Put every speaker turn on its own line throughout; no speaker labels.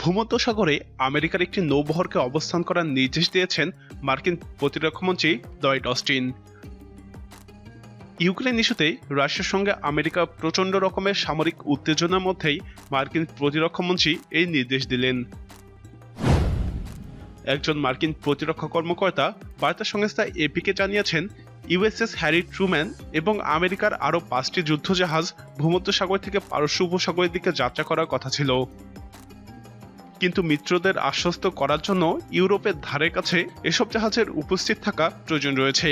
ভূমধ্যসাগরে আমেরিকার একটি নৌবহরকে অবস্থান করার নির্দেশ দিয়েছেন মার্কিন প্রতিরক্ষামন্ত্রী লয়েড অস্টিন। ইউক্রেন ইস্যুতে রাশিয়ার সঙ্গে আমেরিকা প্রচণ্ড রকমের সামরিক উত্তেজনার মধ্যেই মার্কিন প্রতিরক্ষামন্ত্রী এই নির্দেশ দিলেন। একজন মার্কিন প্রতিরক্ষা কর্মকর্তা বার্তা সংস্থা এপিকে জানিয়েছেন, ইউএসএস হ্যারি ট্রুম্যান এবং আমেরিকার আরও পাঁচটি যুদ্ধজাহাজ ভূমধ্যসাগর থেকে পারস্য উপসাগরের দিকে যাত্রা করার কথা ছিল। কিন্তু মিত্রদের আশ্বস্ত করার জন্য ইউরোপের ধারে কাছে এসব জাহাজের উপস্থিত থাকা প্রয়োজন রয়েছে।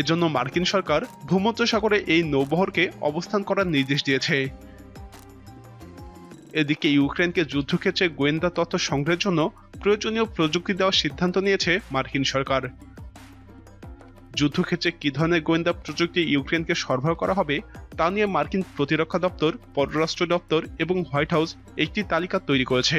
এজন্য মার্কিন সরকার ভূমধ্যসাগরে এই নৌবহরকে অবস্থান করার নির্দেশ দিয়েছে। এদিকে ইউক্রেনকে যুদ্ধক্ষেত্রে গোয়েন্দা তথ্য সংগ্রহের জন্য প্রয়োজনীয় প্রযুক্তি দেওয়ার সিদ্ধান্ত নিয়েছে মার্কিন সরকার। যুদ্ধক্ষেত্রে কি ধরনের গোয়েন্দা প্রযুক্তি ইউক্রেনকে সরবরাহ করা হবে, তা নিয়ে মার্কিন প্রতিরক্ষা দপ্তর, পররাষ্ট্র দপ্তর এবং হোয়াইট হাউস একটি তালিকা তৈরি করেছে।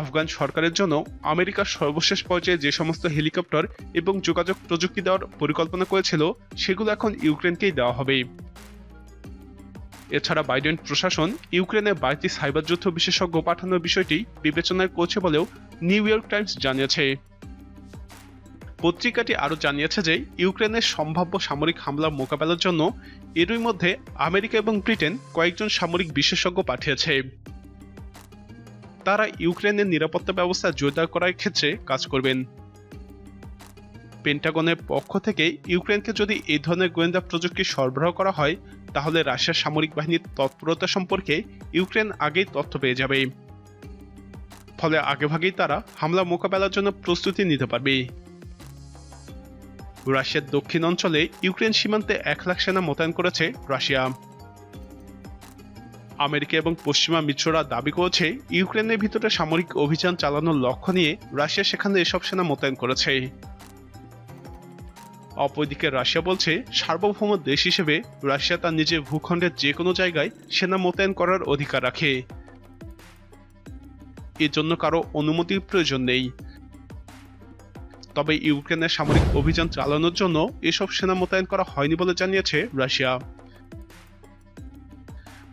আফগান সরকারের জন্য আমেরিকার সর্বশেষ পর্যায়ে যে সমস্ত হেলিকপ্টার এবং যোগাযোগ প্রযুক্তি দেওয়ার পরিকল্পনা করেছিল, সেগুলো এখন ইউক্রেনকেই দেওয়া হবে। এছাড়া বাইডেন প্রশাসন ইউক্রেনে বাড়তি সাইবার যুদ্ধ বিশেষজ্ঞ পাঠানোর বিষয়টি বিবেচনায় করছে বলেও নিউ ইয়র্ক টাইমস জানিয়েছে। পত্রিকাটি আরও জানিয়েছে যে ইউক্রেনের সম্ভাব্য সামরিক হামলা মোকাবেলার জন্য এরই মধ্যে আমেরিকা এবং ব্রিটেন কয়েকজন সামরিক বিশেষজ্ঞ পাঠিয়েছে। তারা ইউক্রেনের নিরাপত্তা ব্যবস্থা জোরদার করার ক্ষেত্রে কাজ করবেন। পেন্টাগনের পক্ষ থেকে ইউক্রেনকে যদি এই ধরনের গোয়েন্দা প্রযুক্তি সরবরাহ করা হয়, তাহলে রাশিয়ার সামরিক বাহিনীর তৎপরতা সম্পর্কে ইউক্রেন আগেই তথ্য পেয়ে যাবে। ফলে আগেভাগেই তারা হামলা মোকাবেলার জন্য প্রস্তুতি নিতে পারবে। রাশিয়ার দক্ষিণ অঞ্চলে ইউক্রেন সীমান্তে এক লাখ সেনা মোতায়েন করেছে রাশিয়া। আমেরিকা এবং পশ্চিমা মিত্ররা দাবি করেছে, ইউক্রেনের ভিতরে সামরিক অভিযান চালানোর লক্ষ্য নিয়ে রাশিয়া সেখানে এসব সেনা মোতায়েন করেছে। অপরদিকে রাশিয়া বলছে, সার্বভৌম দেশ হিসেবে রাশিয়া তার নিজের ভূখণ্ডের যে কোনো জায়গায় সেনা মোতায়েন করার অধিকার রাখে। এর জন্য কারও অনুমতির প্রয়োজন নেই। তবে ইউক্রেনের সামরিক অভিযান চালানোর জন্য এসব সেনা মোতায়েন করা হয়নি বলে জানিয়েছে রাশিয়া।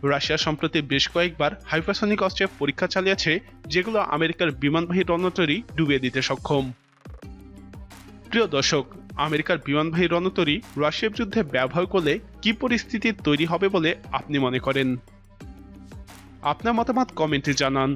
রাশিয়া সম্প্রতি বেশ কয়েকবার হাইপারসনিক অস্ত্রের পরীক্ষা চালিয়েছে, যেগুলো আমেরিকার বিমানবাহী রণতরী ডুবিয়ে দিতে সক্ষম। প্রিয় দর্শক, আমেরিকার বিমানবাহী রণতরী রাশিয়ার বিরুদ্ধে ব্যবহার করলে কি পরিস্থিতি তৈরি হবে বলে আপনি মনে করেন? আপনার মতামত কমেন্টে জানান।